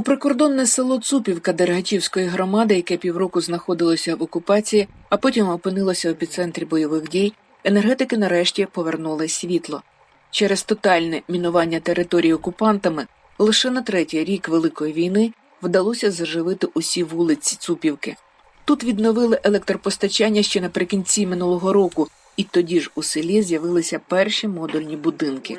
У прикордонне село Цупівка Дергачівської громади, яке півроку знаходилося в окупації, а потім опинилося в епіцентрі бойових дій, енергетики нарешті повернули світло. Через тотальне мінування території окупантами лише на третій рік Великої війни вдалося заживити усі вулиці Цупівки. Тут відновили електропостачання ще наприкінці минулого року, і тоді ж у селі з'явилися перші модульні будинки.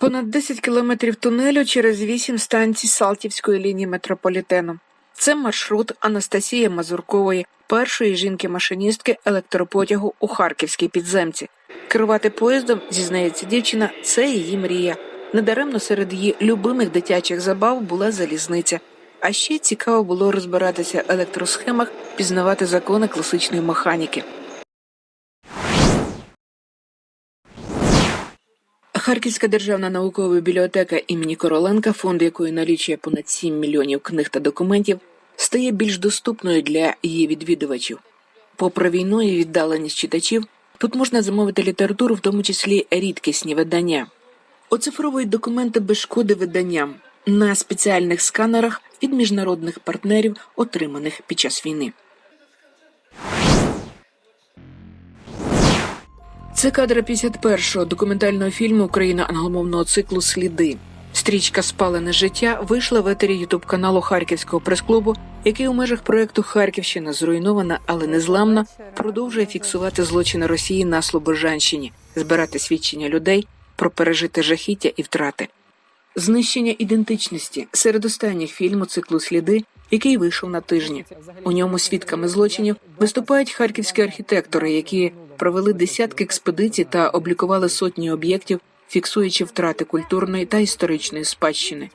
Понад 10 кілометрів тунелю через 8 станцій Салтівської лінії метрополітену. Це маршрут Анастасії Мазуркової, першої жінки-машиністки електропотягу у харківській підземці. Керувати поїздом, зізнається дівчина, це її мрія. Недаремно серед її любимих дитячих забав була залізниця. А ще цікаво було розбиратися в електросхемах, пізнавати закони класичної механіки. Харківська державна наукова бібліотека імені Короленка, фонд якої налічує понад 7 мільйонів книг та документів, стає більш доступною для її відвідувачів. Попри війну і віддаленість читачів, тут можна замовити літературу, в тому числі рідкісні видання. Оцифровують документи без шкоди виданням на спеціальних сканерах від міжнародних партнерів, отриманих під час війни. Це кадри 51-го документального фільму Україна англомовного циклу Сліди. Стрічка Спалене життя вийшла в етері Ютуб каналу Харківського прес-клубу, який у межах проекту Харківщина зруйнована, але незламна, продовжує фіксувати злочини Росії на Слобожанщині, збирати свідчення людей про пережити жахіття і втрати. Знищення ідентичності серед останніх фільму циклу Сліди, який вийшов на тижні. У ньому свідками злочинів виступають харківські архітектори, які провели десятки експедицій та облікували сотні об'єктів, фіксуючи втрати культурної та історичної спадщини.